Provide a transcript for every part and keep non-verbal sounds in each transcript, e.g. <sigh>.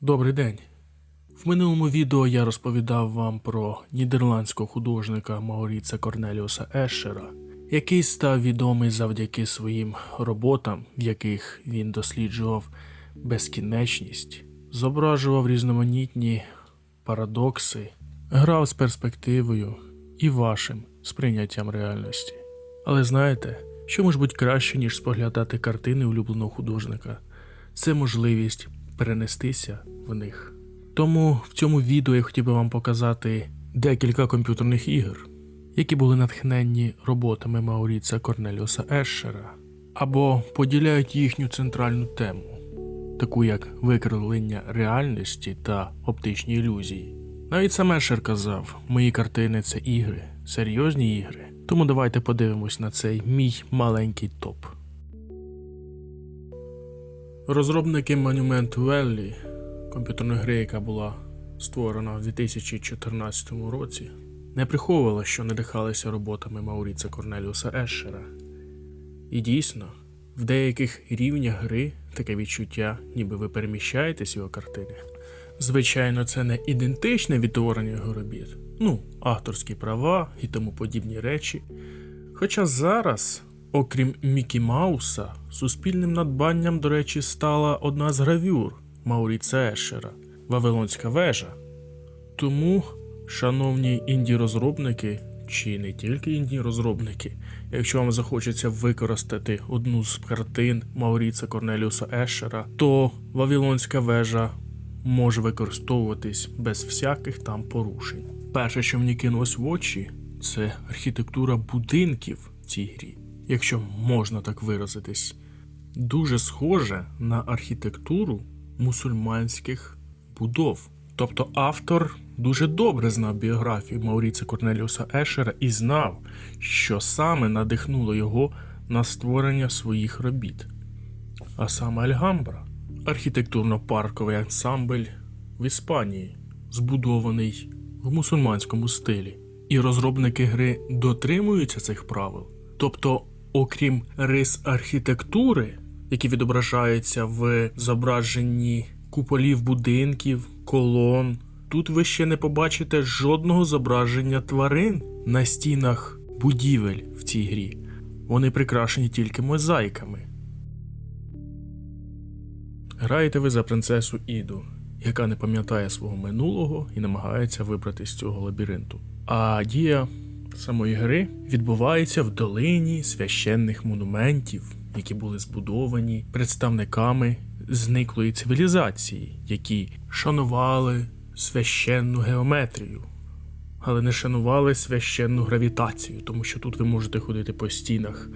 Добрий день. В минулому відео я розповідав вам про нідерландського художника Мауріца Корнеліуса Ешера, який став відомий завдяки своїм роботам, в яких він досліджував безкінечність, зображував різноманітні парадокси, грав з перспективою і вашим сприйняттям реальності. Але знаєте, що може бути краще, ніж споглядати картини улюбленого художника? Це можливість перенестися в них. Тому в цьому відео я хотів би вам показати декілька комп'ютерних ігор, які були натхненні роботами Мауріца Корнеліуса Ешера, або поділяють їхню центральну тему, таку як викривлення реальності та оптичні ілюзії. Навіть сам Ешер казав, мої картини це ігри, серйозні ігри. Тому давайте подивимось на цей мій маленький топ. Розробники Monument Valley, комп'ютерної гри, яка була створена в 2014 році, не приховували, що надихалися роботами Мауріца Корнеліуса Ешера. І дійсно, в деяких рівнях гри таке відчуття, ніби ви переміщаєтесь його картини. Звичайно, це не ідентичне відтворення його робіт, ну, авторські права і тому подібні речі. Хоча зараз, окрім Мікі Мауса, суспільним надбанням, до речі, стала одна з гравюр Мауріца Ешера Вавилонська вежа. Тому, шановні інді-розробники, чи не тільки інді-розробники, якщо вам захочеться використати одну з картин Мауріца Корнеліуса Ешера, то Вавилонська вежа може використовуватись без всяких там порушень. Перше, що мені кинулось в очі, це архітектура будинків в цій грі, якщо можна так виразитись, дуже схоже на архітектуру мусульманських будов. Тобто автор дуже добре знав біографію Мауріца Корнеліуса Ешера і знав, що саме надихнуло його на створення своїх робіт. А саме Альгамбра архітектурно-парковий ансамбль в Іспанії, збудований в мусульманському стилі. І розробники гри дотримуються цих правил. Тобто, окрім рис архітектури, які відображаються в зображенні куполів будинків, колон, тут ви ще не побачите жодного зображення тварин на стінах будівель в цій грі. Вони прикрашені тільки мозаїками. Граєте ви за принцесу Іду, яка не пам'ятає свого минулого і намагається вибрати з цього лабіринту. А дія самої гри відбувається в долині священних монументів, які були збудовані представниками зниклої цивілізації, які шанували священну геометрію, але не шанували священну гравітацію, тому що тут ви можете ходити по стінах.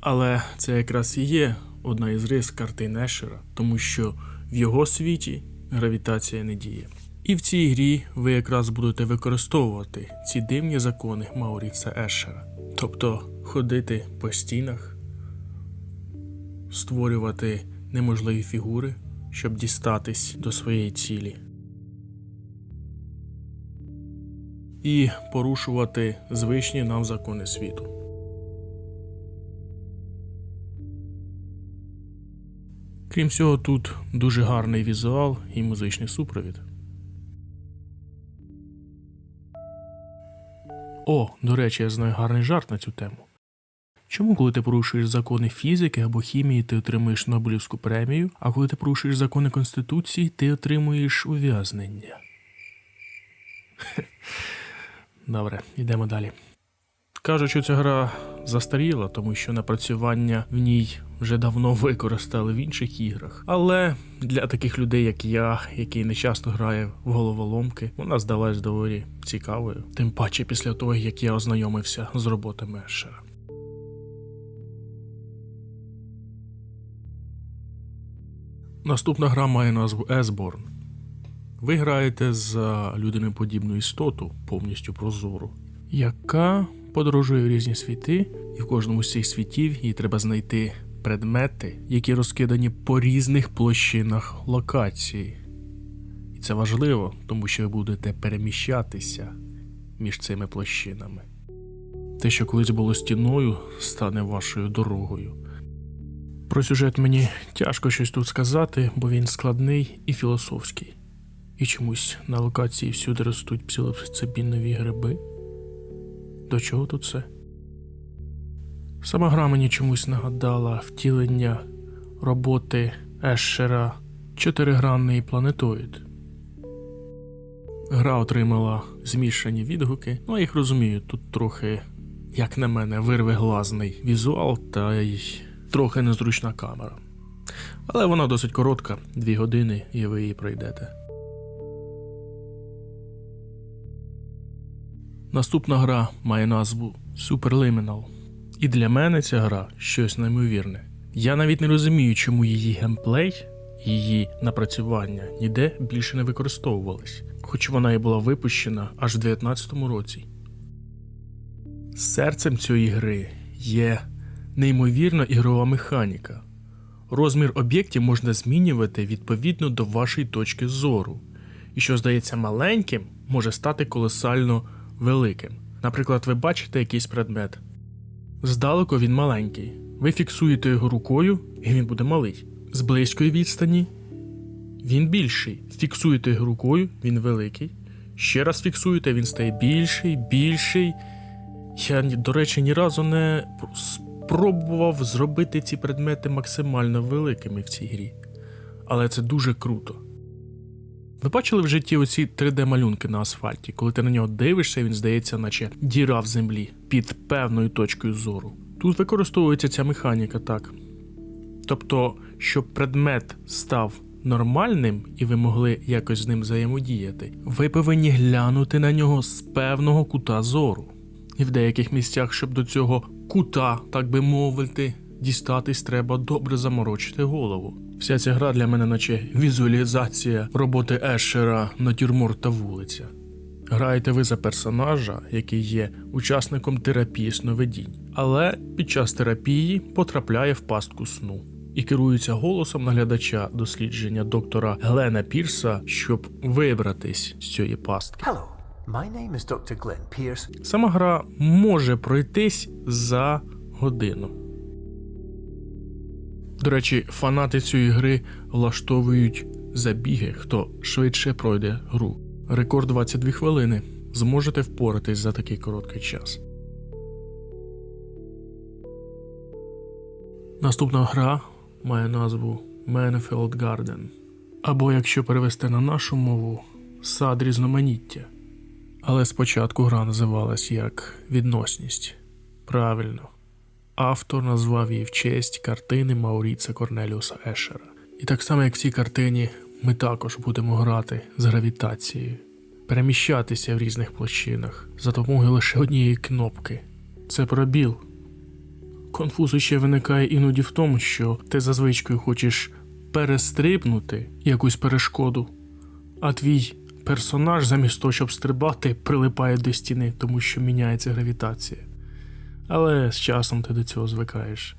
Але це якраз і є одна із рис картин Ешера, тому що в його світі гравітація не діє. І в цій грі ви якраз будете використовувати ці дивні закони Мауріца Ешера. Тобто ходити по стінах, створювати неможливі фігури, щоб дістатись до своєї цілі. І порушувати звичні нам закони світу. Крім всього, тут дуже гарний візуал і музичний супровід. О, до речі, я знаю гарний жарт на цю тему. Чому, коли ти порушуєш закони фізики або хімії, ти отримуєш Нобелівську премію, а коли ти порушуєш закони Конституції, ти отримуєш ув'язнення? <laughs> Добре, йдемо далі. Кажуть, що ця гра застаріла, тому що напрацювання в ній вже давно використали в інших іграх. Але для таких людей, як я, який не часто грає в головоломки, вона здалась доволі цікавою. Тим паче після того, як я ознайомився з роботами Ешера. Наступна гра має назву Esborn. Ви граєте за людиноподібну істоту, повністю прозору, яка подорожує в різні світи, і в кожному з цих світів їй треба знайти предмети, які розкидані по різних площинах локації. І це важливо, тому що ви будете переміщатися між цими площинами. Те, що колись було стіною, стане вашою дорогою. Про сюжет мені тяжко щось тут сказати, бо він складний і філософський. І чомусь на локації всюди ростуть псилоцибінові гриби. До чого тут це? Сама гра мені чомусь нагадала втілення роботи Ешера чотиригранний планетоїд. Гра отримала змішані відгуки, ну я їх розумію, тут трохи, як на мене, вирвиглазний візуал та й трохи незручна камера. Але вона досить коротка, дві години, і ви її пройдете. Наступна гра має назву Superliminal. І для мене ця гра щось неймовірне. Я навіть не розумію, чому її геймплей, її напрацювання ніде більше не використовувались, хоч вона і була випущена аж в 2019 році. Серцем цієї гри є неймовірна ігрова механіка. Розмір об'єктів можна змінювати відповідно до вашої точки зору, і що здається маленьким, може стати колосально великим. Наприклад, ви бачите якийсь предмет. Здалеку він маленький. Ви фіксуєте його рукою, і він буде малий. З близької відстані він більший. Фіксуєте його рукою, він великий. Ще раз фіксуєте, він стає більший, більший. Я, до речі, ні разу не спробував зробити ці предмети максимально великими в цій грі. Але це дуже круто. Ви бачили в житті оці 3D-малюнки на асфальті, коли ти на нього дивишся, він здається, наче діра в землі під певною точкою зору. Тут використовується ця механіка так. Тобто, щоб предмет став нормальним і ви могли якось з ним взаємодіяти, ви повинні глянути на нього з певного кута зору. І в деяких місцях, щоб до цього кута, так би мовити, дістатись, треба добре заморочити голову. Вся ця гра для мене, наче візуалізація роботи Ешера натюрморт та вулиця. Граєте ви за персонажа, який є учасником терапії сновидінь, але під час терапії потрапляє в пастку сну і керується голосом наглядача дослідження доктора Глена Пірса, щоб вибратись з цієї пастки. Hello, my name is Dr. Glenn Pierce. Сама гра може пройтись за годину. До речі, фанати цієї гри влаштовують забіги, хто швидше пройде гру. Рекорд 22 хвилини. Зможете впоратись за такий короткий час. Наступна гра має назву Manifold Garden. Або, якщо перевести на нашу мову, сад різноманіття. Але спочатку гра називалась як відносність. Правильно. Автор назвав її в честь картини Мауріца Корнеліуса Ешера. І так само, як в цій картині, ми також будемо грати з гравітацією, переміщатися в різних площинах за допомогою лише однієї кнопки. Це пробіл. Конфуз ще виникає іноді в тому, що ти за звичкою хочеш перестрибнути якусь перешкоду, а твій персонаж, замість того, щоб стрибати, прилипає до стіни, тому що міняється гравітація. Але з часом ти до цього звикаєш.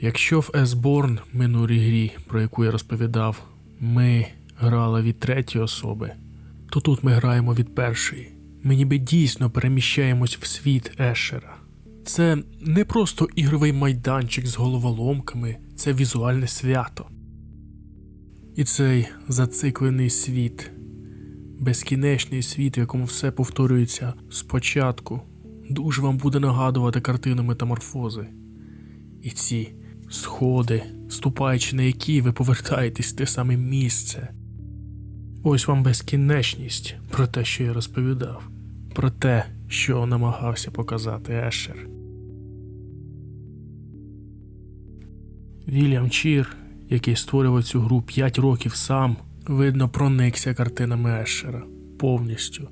Якщо в S-Born минулій грі, про яку я розповідав, ми грали від третьої особи, то тут ми граємо від першої. Ми ніби дійсно переміщаємось в світ Ешера. Це не просто ігровий майданчик з головоломками, це візуальне свято. І цей зациклений світ, безкінечний світ, в якому все повторюється спочатку, дуже вам буде нагадувати картину метаморфози. І ці сходи, ступаючи на які ви повертаєтесь в те саме місце. Ось вам безкінечність про те, що я розповідав, про те, що намагався показати Ешер. Вільям Чір, який створював цю гру 5 років сам, видно, проникся картинами Ешера повністю.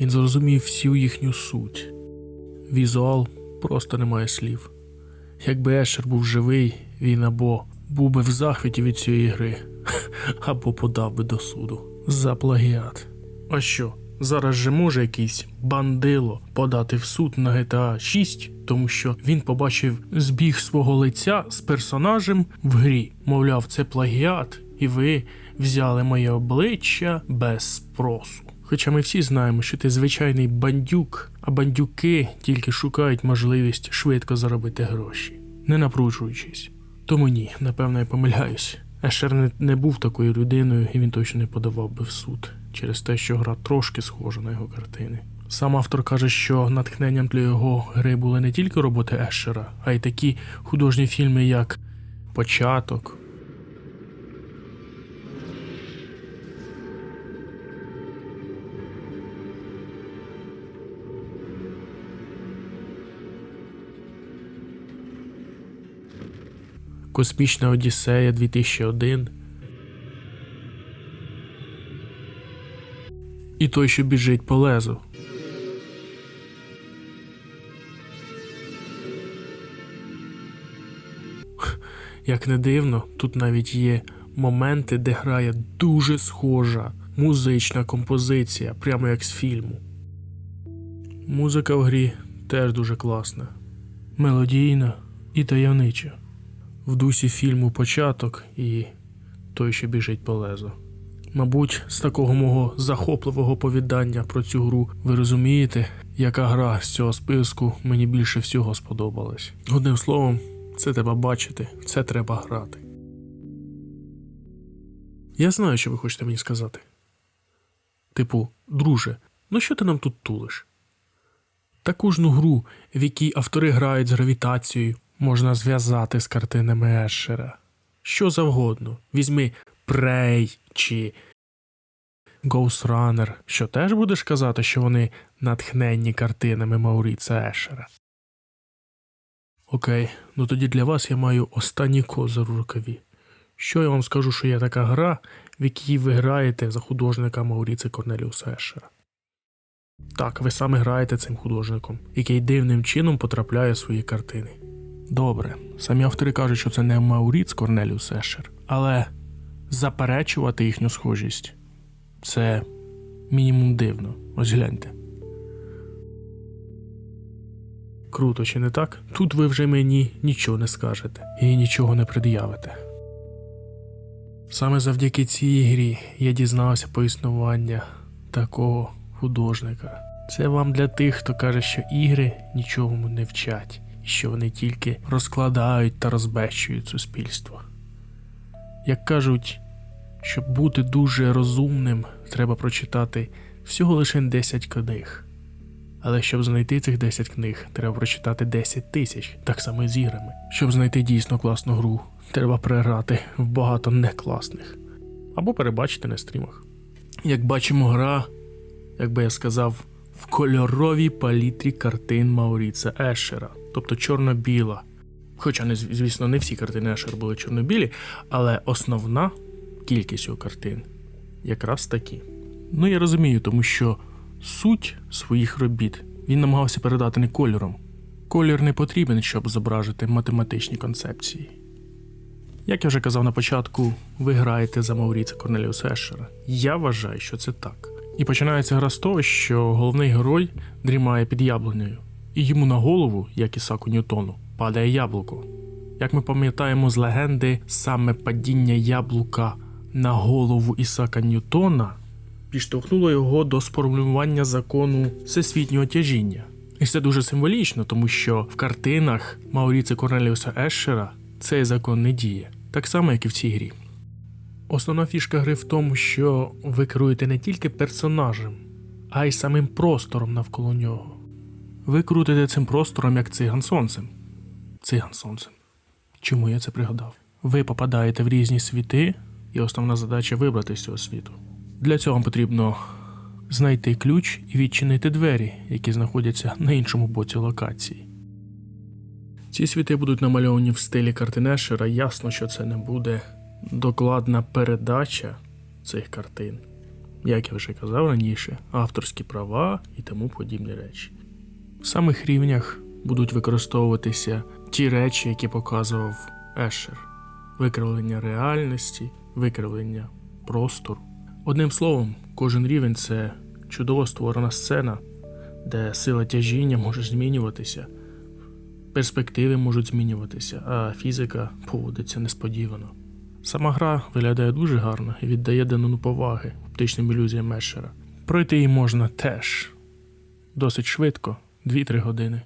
Він зрозумів всю їхню суть. Візуал просто немає слів. Якби Ешер був живий, він або був би в захваті від цієї гри, <laughs> або подав би до суду за плагіат. А що? Зараз же може якийсь бандило подати в суд на GTA 6, тому що він побачив збіг свого лиця з персонажем в грі. Мовляв, це плагіат, і ви взяли моє обличчя без спросу. Хоча ми всі знаємо, що ти звичайний бандюк, а бандюки тільки шукають можливість швидко заробити гроші, не напружуючись. Тому ні, напевно, я помиляюсь. Ешер не, не був такою людиною, і він точно не подавав би в суд через те, що гра трошки схожа на його картини. Сам автор каже, що натхненням для його гри були не тільки роботи Ешера, а й такі художні фільми, як Початок. Космічна Одіссея 2001. І той, що біжить по лезу. Як не дивно, тут навіть є моменти, де грає дуже схожа музична композиція, прямо як з фільму. Музика в грі теж дуже класна, мелодійна і таємнича. В дусі фільму початок і той, що біжить по лезу. Мабуть, з такого мого захопливого повідання про цю гру ви розумієте, яка гра з цього списку мені більше всього сподобалась. Одним словом, це треба бачити, це треба грати. Я знаю, що ви хочете мені сказати. Типу, друже, ну що ти нам тут тулиш? Таку ж ну гру, в якій автори грають з гравітацією, можна зв'язати з картинами Ешера. Що завгодно. Візьми Prey чи Ghost Runner, що теж будеш казати, що вони натхненні картинами Мауріца Ешера. Окей, ну тоді для вас я маю останній козир у рукаві. Що я вам скажу, що є така гра, в якій ви граєте за художника Мауріца Корнеліуса Ешера. Так, ви саме граєте цим художником, який дивним чином потрапляє в свої картини. Добре, самі автори кажуть, що це не Мауріц Корнеліус Ешер, але заперечувати їхню схожість це мінімум дивно. Ось гляньте. Круто, чи не так? Тут ви вже мені нічого не скажете і нічого не пред'явите. Саме завдяки цій грі я дізнався про існування такого художника. Це вам для тих, хто каже, що ігри нічому не вчать, що вони тільки розкладають та розбещують суспільство. Як кажуть, щоб бути дуже розумним, треба прочитати всього лише 10 книг. Але щоб знайти цих 10 книг, треба прочитати 10 тисяч, так само і з іграми. Щоб знайти дійсно класну гру, треба переграти в багато некласних. Або перебачити на стрімах. Як бачимо, гра, як би я сказав, в кольоровій палітрі картин Мауріца Ешера, тобто чорно-біла. Хоча, не, звісно, не всі картини Ешера були чорно-білі, але основна кількість його картин якраз такі. Ну, я розумію, тому що суть своїх робіт він намагався передати не кольором. Колір не потрібен, щоб зображити математичні концепції. Як я вже казав на початку, ви граєте за Мауріца Корнеліуса Ешера. Я вважаю, що це так. І починається гра з того, що головний герой дрімає під яблунею, і йому на голову, як Ісаку Ньютону, падає яблуко. Як ми пам'ятаємо з легенди, саме падіння яблука на голову Ісака Ньютона підштовхнуло його до сформулювання закону всесвітнього тяжіння. І це дуже символічно, тому що в картинах Мауріца Корнеліуса Ешера цей закон не діє, так само, як і в цій грі. Основна фішка гри в тому, що ви керуєте не тільки персонажем, а й самим простором навколо нього. Ви крутите цим простором як циган сонцем. Циган сонцем. Чому я це пригадав? Ви попадаєте в різні світи, і основна задача вибрати з цього світу. Для цього потрібно знайти ключ і відчинити двері, які знаходяться на іншому боці локації. Ці світи будуть намальовані в стилі картин Ешера. Ясно, що це не буде докладна передача цих картин. Як я вже казав раніше, авторські права і тому подібні речі. В самих рівнях будуть використовуватися ті речі, які показував Ешер: викривлення реальності, викривлення простору. Одним словом, кожен рівень це чудово створена сцена, де сила тяжіння може змінюватися, перспективи можуть змінюватися, а фізика поводиться несподівано. Сама гра виглядає дуже гарно і віддає данину поваги оптичним ілюзіям Мешера. Пройти її можна теж досить швидко, 2-3 години.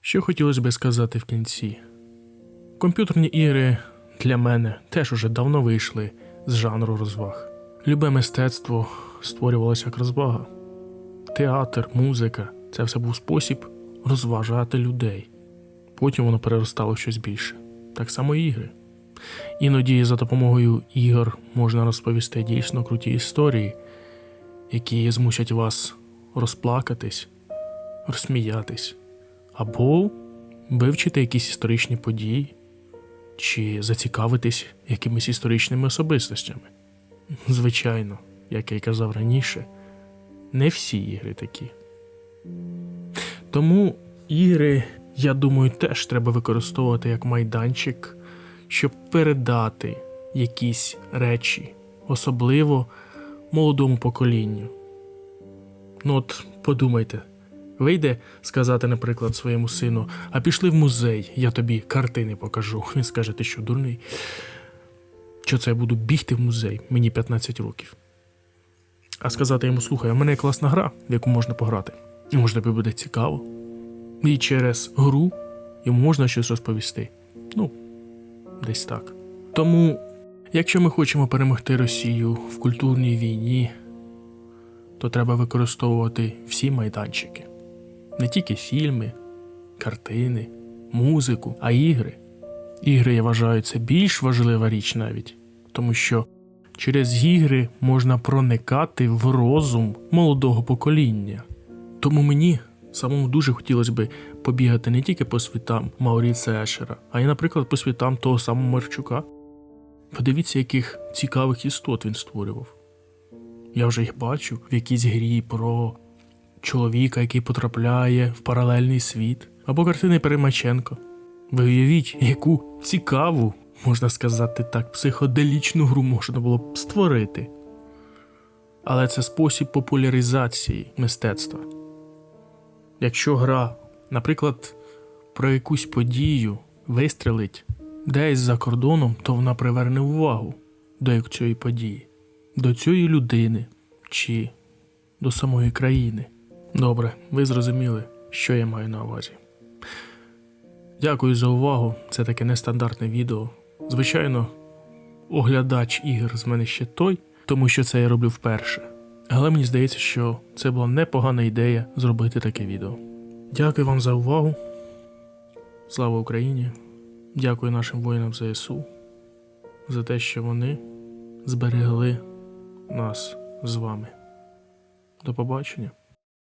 Що хотілося би сказати в кінці? Комп'ютерні ігри для мене теж уже давно вийшли з жанру розваг. Любе мистецтво створювалося як розвага. Театр, музика це все був спосіб розважати людей. Потім воно переростало в щось більше. Так само і ігри. Іноді за допомогою ігор можна розповісти дійсно круті історії, які змусять вас розплакатись, розсміятись, або вивчити якісь історичні події, чи зацікавитись якимись історичними особистостями. Звичайно, як я й казав раніше, не всі ігри такі. Тому ігри, я думаю, теж треба використовувати як майданчик, щоб передати якісь речі, особливо молодому поколінню. Ну от подумайте, вийде сказати, наприклад, своєму сину, а пішли в музей, я тобі картини покажу. Він скаже, ти що, дурний? Що це я буду бігти в музей? Мені 15 років. А сказати йому, слухай, у мене класна гра, в яку можна пограти. І може тобі буде цікаво. І через гру йому можна щось розповісти. Ну, десь так. Тому, якщо ми хочемо перемогти Росію в культурній війні, то треба використовувати всі майданчики. Не тільки фільми, картини, музику, а ігри. Ігри, я вважаю, це більш важлива річ навіть, тому що через ігри можна проникати в розум молодого покоління. Тому мені самому дуже хотілося би побігати не тільки по світам Мауріца Ешера, а й, наприклад, по світам того самого Марчука. Подивіться, яких цікавих істот він створював. Я вже їх бачу в якійсь грі про чоловіка, який потрапляє в паралельний світ, або картини Перемаченко. Ви уявіть, яку цікаву, можна сказати так, психоделічну гру можна було б створити. Але це спосіб популяризації мистецтва. Якщо гра, наприклад, про якусь подію вистрелить десь за кордоном, то вона приверне увагу до цієї події, до цієї людини чи до самої країни. Добре, ви зрозуміли, що я маю на увазі. Дякую за увагу. Це таке нестандартне відео. Звичайно, оглядач ігор з мене ще той, тому що це я роблю вперше. Але мені здається, що це була непогана ідея зробити таке відео. Дякую вам за увагу. Слава Україні! Дякую нашим воїнам ЗСУ за те, що вони зберегли нас з вами. До побачення.